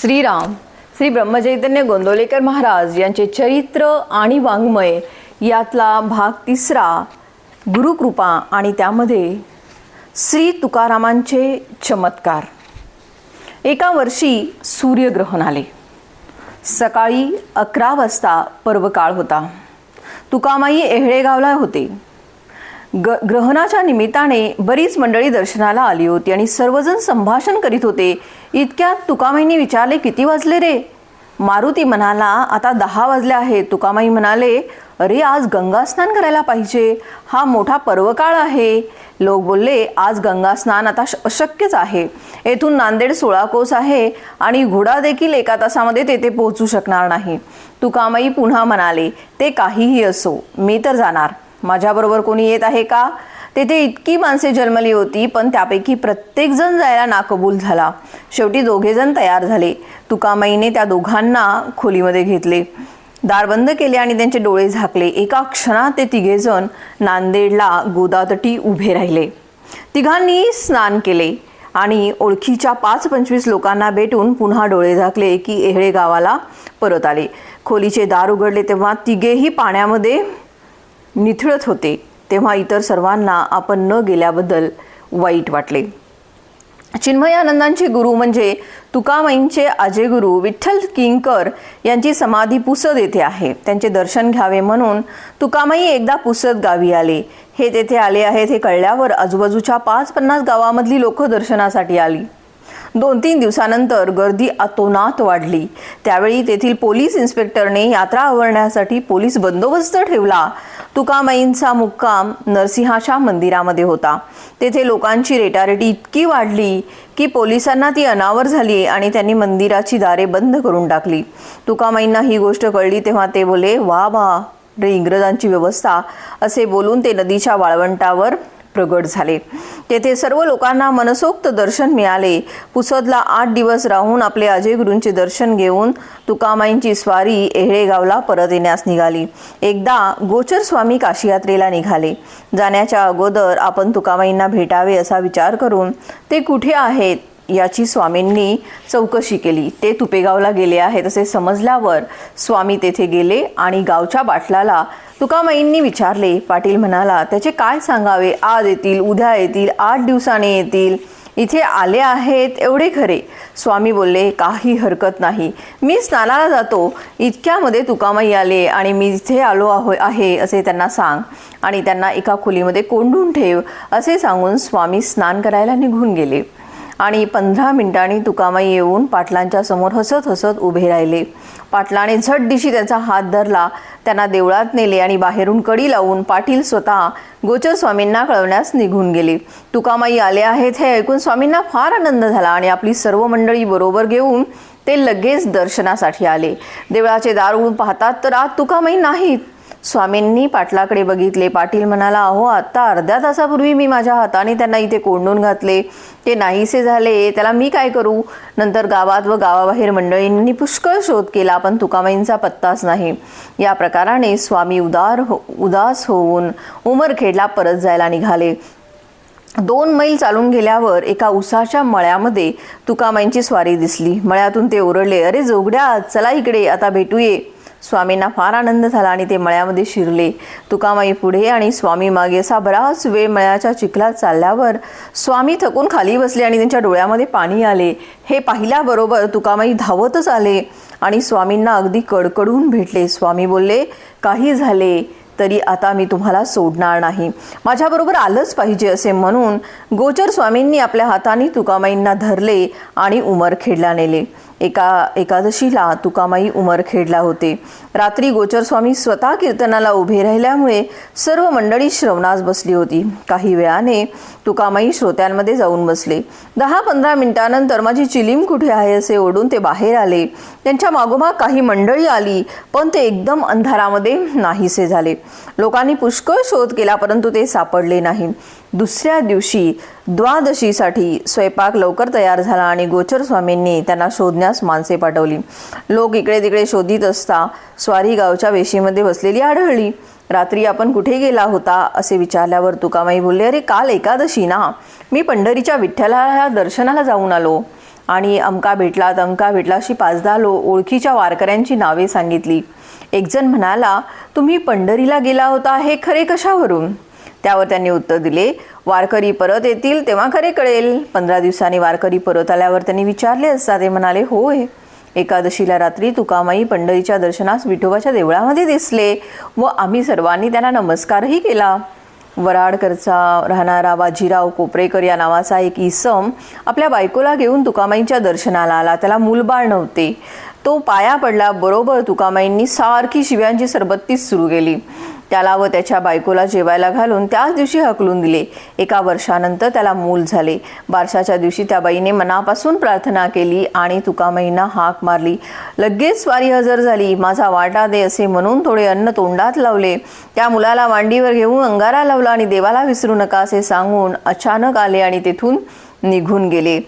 श्रीराम श्री ब्रह्मचैतन्य गोंदवलेकर महाराज यांचे चरित्र आणि वाङ्मय यातला भाग तिसरा गुरुकृपा आणि त्यामध्ये श्री तुकारामांचे चमत्कार. एका वर्षी सूर्यग्रहण आले. सकाळी अकरा वाजता पर्वकाळ होता. तुकामाई एहळेगावला होते. ग ग्रहणाच्या निमित्ताने बरीच मंडळी दर्शनाला आली होती आणि सर्वजण संभाषण करीत होते इतक्यात तुकामाईंनी विचारले किती वाजले रे? मारुती म्हणाला आता दहा वाजले आहेत. तुकामाई म्हणाले अरे आज गंगास्नान करायला पाहिजे. हा मोठा पर्वकाळ आहे. लोक बोलले आज गंगास्नान आता श- अशक्यच आहे. येथून नांदेड सोळा कोस आहे आणि घोडा देखील एका तासामध्ये तेथे पोहोचू शकणार नाही. तुकामाई पुन्हा म्हणाले ते काहीही असो मी तर जाणार. माझ्याबरोबर कोणी येत आहे का? तेथे इतकी माणसे जन्मली होती पण त्यापैकी प्रत्येकजण जायला नाकबूल झाला. शेवटी दोघेजण तयार झाले. तुकामाईने त्या दोघांना खोलीमध्ये घेतले. दार बंद केले आणि त्यांचे डोळे झाकले. एका क्षणात ते तिघेजण नांदेडला गोदातटी उभे राहिले. तिघांनी स्नान केले आणि ओळखीच्या पाच पंचवीस लोकांना भेटून पुन्हा डोळे झाकले की एहळे गावाला परत आले. खोलीचे दार उघडले तेव्हा तिघेही पाण्यामध्ये निथळत होते तेव्हा इतर सर्वांना आपण न गेल्याबद्दल वाईट वाटले. चिन्मयानंदांचे गुरु म्हणजे तुकामाईंचे आजे गुरु विठ्ठल किंकर यांची समाधी पुसद येथे आहे. त्यांचे दर्शन घ्यावे म्हणून तुकामाई एकदा पुसद गावी आले. हे तेथे आले आहेत हे कळल्यावर आजूबाजूच्या पाच पन्नास गावामधली लोक दर्शनासाठी आली. दोन तीन दिवसानंतर गर्दी अतोनात वाढली. त्यावेळी तेथील पोलीस इन्स्पेक्टरने यात्रा आवरण्यासाठी पोलीस बंदोबस्त ठेवला. तुकामाईंचा मुक्काम नरसिंहाच्या मंदिरामध्ये होता. तेथे लोकांची रेटारेटी इतकी वाढली की पोलिसांना ती अनावर झाली आणि त्यांनी मंदिराची दारे बंद करून टाकली. तुकामाईंना ही गोष्ट कळली तेव्हा ते बोले वा वा रे इंग्रजांची व्यवस्था असे बोलून ते नदीच्या वाळवंटावर प्रगट झाले. तेथे सर्व लोकांना मनसोक्त दर्शन मिळाले. पुसदला आठ दिवस राहून आपले अजय गुरूंचे दर्शन घेऊन तुकामाईंची स्वारी एहळेगावला परत येण्यास निघाली. एकदा गोचर स्वामी काशी यात्रेला निघाले. जाण्याच्या अगोदर आपण तुकामाईंना भेटावे असा विचार करून ते कुठे आहेत? याची स्वामींनी चौकशी केली. ते तुपेगावला गेले आहेत असे समजल्यावर स्वामी तेथे गेले आणि गावच्या बाटलाला तुकामाईंनी विचारले. पाटील म्हणाला त्याचे काय सांगावे? आज येतील उद्या येतील आठ दिवसाने येतील. इथे आले आहेत एवढे खरे. स्वामी बोलले काही हरकत नाही. मी स्नानाला जातो. इतक्यामध्ये तुकामाई आले आणि मी इथे आलो आहो आहे असे त्यांना सांग. आणि त्यांना एका खोलीमध्ये कोंडून ठेव असे सांगून स्वामी स्नान करायला निघून गेले. आणि पंधरा मिनिटांनी तुकामाई येऊन पाटलांच्या समोर हसत हसत उभे राहिले. पाटलाने झटदिशी त्यांचा हात धरला. त्यांना देवळात नेले आणि बाहेरून कडी लावून पाटील स्वतः गोचर स्वामींना कळवण्यास निघून गेले. तुकामाई आले आहेत हे ऐकून स्वामींना फार आनंद झाला आणि आपली सर्व मंडळी बरोबर घेऊन ते लगेच दर्शनासाठी आले. देवळाचे दार उघडून पाहतात तर आज तुकामाई नाहीत. स्वामींनी पाटलाकडे बघितले. पाटील म्हणाला अहो आता अर्ध्या तासापूर्वी मी माझ्या हाताने त्यांना इथे कोंडून घातले. ते नाहीसे झाले. त्याला मी काय करू? नंतर गावात व गावाबाहेर मंडळींनी पुष्कळ शोध केला पण तुकामाईंचा पत्ताच नाही. या प्रकाराने स्वामी उदार हो उदास होऊन उमरखेडला परत जायला निघाले. दोन मैल चालून गेल्यावर एका उसाच्या मळ्यामध्ये तुकामाईंची स्वारी दिसली. मळ्यातून ते ओरडले अरे जोगड्या चला इकडे आता भेटूये. स्वामींना फार आनंद झाला आणि ते मळ्यामध्ये शिरले. तुकामाई पुढे आणि स्वामी मागे असा बराच वेळ मळ्याच्या चिखलात चालल्यावर स्वामी थकून खाली बसले आणि त्यांच्या डोळ्यामध्ये पाणी आले. हे पाहिल्याबरोबर तुकामाई धावतच आले आणि स्वामींना अगदी कडकडून भेटले. स्वामी बोलले काही झाले तरी आता मी तुम्हाला सोडणार नाही. माझ्याबरोबर आलंच पाहिजे असे म्हणून गोचर स्वामींनी आपल्या हाताने तुकामाईंना धरले आणि उमरखेडला नेले. एका एकादशीला तुकामाई उमरखेडला होते. रात्री गोचरस्वामी स्वतः कीर्तनाला उभे राहिल्यामुळे सर्व मंडळी श्रवणास बसली होती. काही वेळाने तुकामाई श्रोत्यांमध्ये जाऊन बसले. दहा पंधरा मिनिटानंतर माझी चिलीम कुठे आहे असे ओढून ते बाहेर आले. त्यांच्या मागोमाग काही मंडळी आली पण ते एकदम अंधारामध्ये नाहीसे झाले. लोकांनी पुष्कळ शोध केला परंतु ते सापडले नाही. दुसऱ्या दिवशी द्वादशीसाठी स्वयंपाक लवकर तयार झाला आणि गोचर स्वामींनी त्यांना शोधण्यास माणसे पाठवली. लोक इकडे तिकडे शोधित असता स्वारी गावच्या वेशीमध्ये बसलेली आढळली. रात्री आपण कुठे गेला होता असे विचारल्यावर तुकामाई बोलले अरे काल एकादशी ना? मी पंढरीच्या विठ्ठला दर्शनाला जाऊन आलो आणि अमका भेटला तमका भेटला अशी पाच दहा लो ओळखीच्या वारकऱ्यांची नावे सांगितली. एकजण म्हणाला तुम्ही पंढरीला गेला होता हे खरे कशावरून? त्यावर त्यांनी उत्तर दिले. वारकरी परत येतील तेव्हा खरे कळेल. पंधरा दिवसांनी वारकरी परत आल्यावर त्यांनी विचारले असता ते म्हणाले होय. एकादशीला रात्री तुकामाई पंढरीच्या दर्शनास विठोबाच्या देवळामध्ये दिसले व आम्ही सर्वांनी त्यांना नमस्कारही केला. वराडकरचा राहणारा बाजीराव कोपरेकर या नावाचा एक इसम आपल्या बायकोला घेऊन तुकामाईंच्या दर्शनाला आला. त्याला मूलबाळ नव्हते. तो पाया पडला. बरोबर तुकामाईंनी सारखी शिव्यांची सरबत्तीच सुरू केली. त्याला व त्याच्या बायकोला जेवायला घालून त्याच दिवशी हकलून दिले. एका वर्षानंतर त्याला मूल झाले. बारशाच्या दिवशी त्या बाईने मनापासून प्रार्थना केली आणि तुकामाईंना हाक मारली. लगेच स्वारी हजर झाली. माझा वाटा दे असे म्हणून थोडे अन्न तोंडात लावले. त्या मुलाला मांडीवर घेऊन अंगारा लावला आणि देवाला विसरू नका असे सांगून अचानक आले आणि तेथून निघून गेले.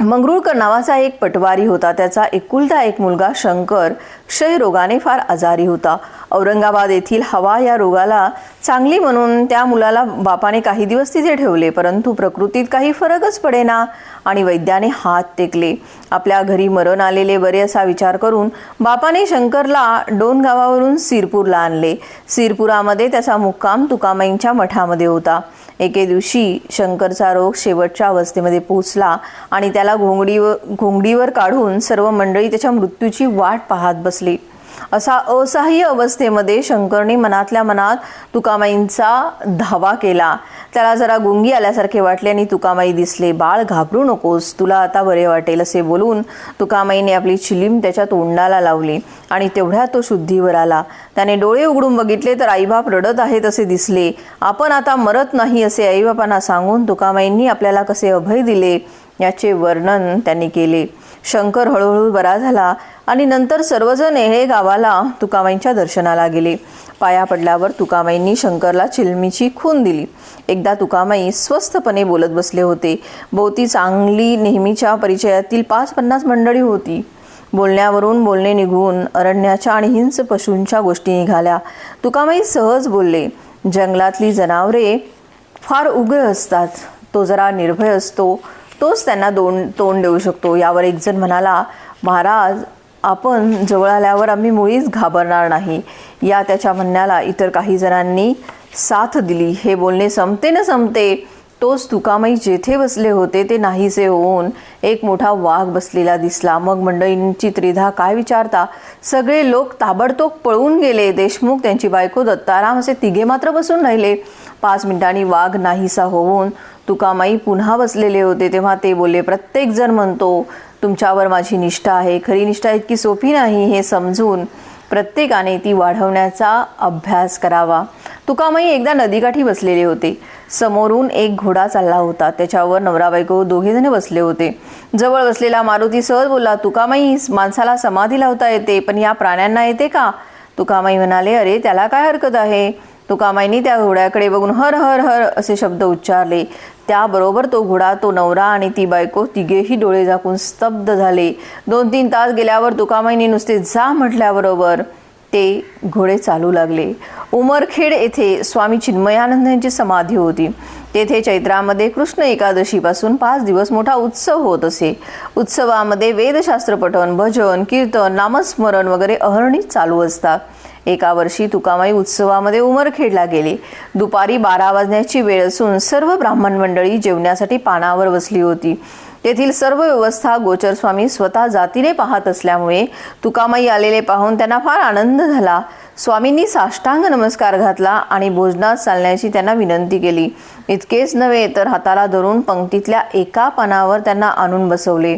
मंगरुळकर नावाचा एक पटवारी होता. त्याचा एकुलता एक मुलगा शंकर क्षयरोगाने फार आजारी होता. औरंगाबाद येथील हवा या रोगाला चांगली म्हणून त्या मुलाला बापाने काही दिवस तिथे ठेवले परंतु प्रकृतीत काही फरकच पडेना आणि वैद्याने हात टेकले. आपल्या घरी मरण आलेले बरे असा विचार करून बापाने शंकरला डोन गावावरून सिरपूरला आणले. सिरपुरामध्ये त्याचा मुक्काम तुकामाईंच्या मठामध्ये होता. एके दिवशी शंकरचा रोग शेवटच्या अवस्थेमध्ये पोहोचला आणि त्याला घोंगडीवर घोंगडीवर काढून सर्व मंडळी त्याच्या मृत्यूची वाट पाहत बसली. असा असहाय्य अवस्थेमध्ये शंकरने मनातल्या मनात तुकामाईंचा धावा केला. त्याला जरा गुंगी आल्यासारखे वाटले आणि तुकामाई दिसले बाळ घाबरू नकोस तुला आता बरे वाटेल असे बोलून तुकामाईने आपली चिलीम त्याच्या तोंडाला लावली आणि तेवढ्या तो शुद्धीवर आला. त्याने डोळे उघडून बघितले तर आईबाप रडत आहेत असे दिसले. आपण आता मरत नाही असे आईबापांना सांगून तुकामाईंनी आपल्याला कसे अभय दिले? याचे वर्णन त्यांनी केले. शंकर हळूहळू बरा झाला आणि नंतर सर्वजण हे गावाला तुकामाईंच्या दर्शनाला गेले. पाया पडल्यावर तुकामाईंनी शंकरला चिलमीची खून दिली. एकदा तुकामाई स्वस्थपणे बोलत बसले होते. भोवती चांगली नेहमीच्या परिचयातील पाच पन्नास मंडळी होती. बोलण्यावरून बोलणे निघून अरण्याच्या आणि हिंस पशूंच्या गोष्टी निघाल्या. तुकामाई सहज बोलले जंगलातली जनावरे फार उग्र असतात. तो जरा निर्भय असतो. तोच त्यांना दोन तोंड देऊ शकतो. यावर एक जण म्हणाला महाराज आपण जवळ आल्यावर आम्ही मुळीच घाबरणार नाही. या त्याच्या म्हणण्याला इतर काही जणांनी साथ दिली. हे बोलणे संपते न संपते तोच तुकामाई जेथे बसले होते ते नाहीसे होऊन एक मोठा वाघ बसलेला दिसला. मग मंडळींची त्रिधा काय विचारता? सगळे लोक ताबडतोब पळून गेले. देशमुख त्यांची बायको दत्ताराम असे तिघे मात्र बसून राहिले. पाच मिनिटांनी वाघ नाहीसा होऊन तुकामाई पुन्हा बसलेले होते तेव्हा ते बोलले प्रत्येक जण म्हणतो तुमच्यावर माझी निष्ठा आहे. खरी निष्ठा इतकी सोपी नाही हे समजून प्रत्येकाने ती वाढवण्याचा अभ्यास करावा. तुकामाई एकदा नदीकाठी बसलेले होते. समोरून एक घोडा चालला होता. त्याच्यावर नवरा बायको दोघे जण बसले होते. जवळ बसलेला मारुती सहज बोलला तुकामाई माणसाला समाधी लावता येते पण या प्राण्यांना येते का? तुकामाई म्हणाले अरे त्याला काय हरकत आहे? तुकामाईनी त्या घोड्याकडे बघून हर हर हर असे शब्द उच्चारले. त्याबरोबर तो घोडा तो नवरा आणि ती बायको तिघेही डोळे झाकून स्तब्ध झाले. दोन तीन तास गेल्यावर तुकामाईनी नुसते जा म्हटल्याबरोबर ते घोडे चालू लागले. उमरखेड येथे स्वामी चिन्मयानंद यांची समाधी होती. तेथे चैत्रामध्ये कृष्ण एकादशीपासून पाच दिवस मोठा उत्सव होत असे. उत्सवामध्ये वेदशास्त्र पठण भजन कीर्तन नामस्मरण वगैरे अहर्णी चालू असतात. एका वर्षी तुकामाई उत्सवामध्ये उमरखेडला गेले. दुपारी बारा वाजण्याची वेळ असून सर्व ब्राह्मण मंडळी जेवण्यासाठी पानावर बसली होती. तेथील सर्व व्यवस्था गोचरस्वामी स्वतः जातीने पाहत असल्यामुळे तुकामाई आलेले पाहून त्यांना फार आनंद झाला. स्वामींनी साष्टांग नमस्कार घातला आणि भोजनात चालण्याची त्यांना विनंती केली. इतकेच नव्हे तर हाताला धरून पंक्तीतल्या एका पानावर त्यांना आणून बसवले.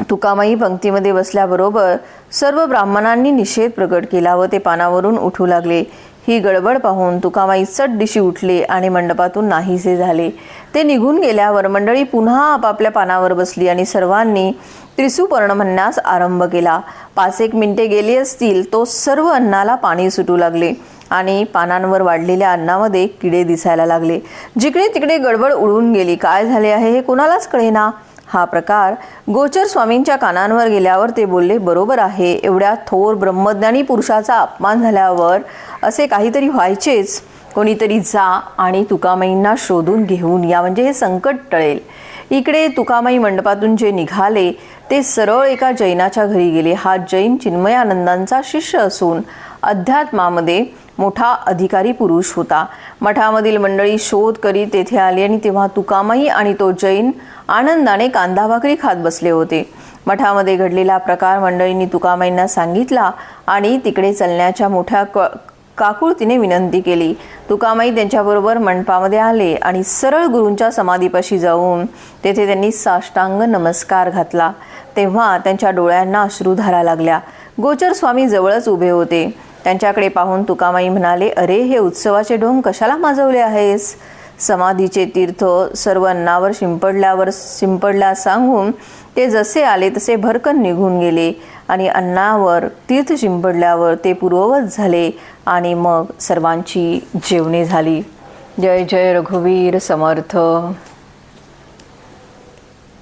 तुकामाई पंक्तीमध्ये बसल्याबरोबर सर्व ब्राह्मणांनी निषेध प्रकट केला व ते पानावरून उठू लागले. ही गडबड पाहून तुकामाई चट दिशी उठले आणि मंडपातून नाहीसे झाले. ते निघून गेल्यावर मंडळी पुन्हा आपापल्या पानावर बसली आणि सर्वांनी त्रिसुपर्ण म्हणण्यास आरंभ केला. पाच एक मिनिटे गेली असतील तो सर्व अन्नाला पाणी सुटू लागले आणि पानांवर वाढलेल्या अन्नामध्ये किडे दिसायला लागले. जिकडे तिकडे गडबड उडून गेली. काय झाले आहे हे कोणालाच कळेना. हा प्रकार गोचर स्वामींच्या कानांवर गेल्यावर ते बोलले बरोबर आहे. एवढ्या थोर ब्रह्मज्ञानी पुरुषाचा अपमान झाल्यावर असे काहीतरी व्हायचेच. कोणीतरी जा आणि तुकामाईंना शोधून घेऊन या म्हणजे हे संकट टळेल. इकडे तुकामाई मंडपातून जे निघाले ते सरळ एका जैनाच्या घरी गेले. हा जैन चिन्मयानंदांचा शिष्य असून अध्यात्मामध्ये मोठा अधिकारी पुरुष होता. मठामधील मंडळी शोध करीत तेथे आली आणि तेव्हा तुकामाई आणि तो जैन आनंदाने कांदा भाकरी खात बसले होते. मठामध्ये घडलेला प्रकार मंडळींनी तुकामाईंना सांगितला आणि तिकडे चलण्याच्या मोठ्या क काकुळतीने विनंती केली. तुकामाई त्यांच्याबरोबर मंडपामध्ये आले आणि सरळ गुरूंच्या समाधीपाशी जाऊन तेथे त्यांनी साष्टांग नमस्कार घातला. तेव्हा त्यांच्या डोळ्यांना अश्रू धारा लागल्या. गोचर स्वामी जवळच उभे होते. त्यांच्याकडे पाहून तुकामाई म्हणाले अरे हे उत्सवाचे ढोंग कशाला माजवले आहेस? समाधीचे तीर्थ सर्व अन्नावर शिंपडल्यावर शिंपडल्या सांगून ते जसे आले तसे भरकन निघून गेले आणि अन्नावर तीर्थ शिंपडल्यावर ते पूर्ववत झाले आणि मग सर्वांची जेवणे झाली. जय जय रघुवीर समर्थ.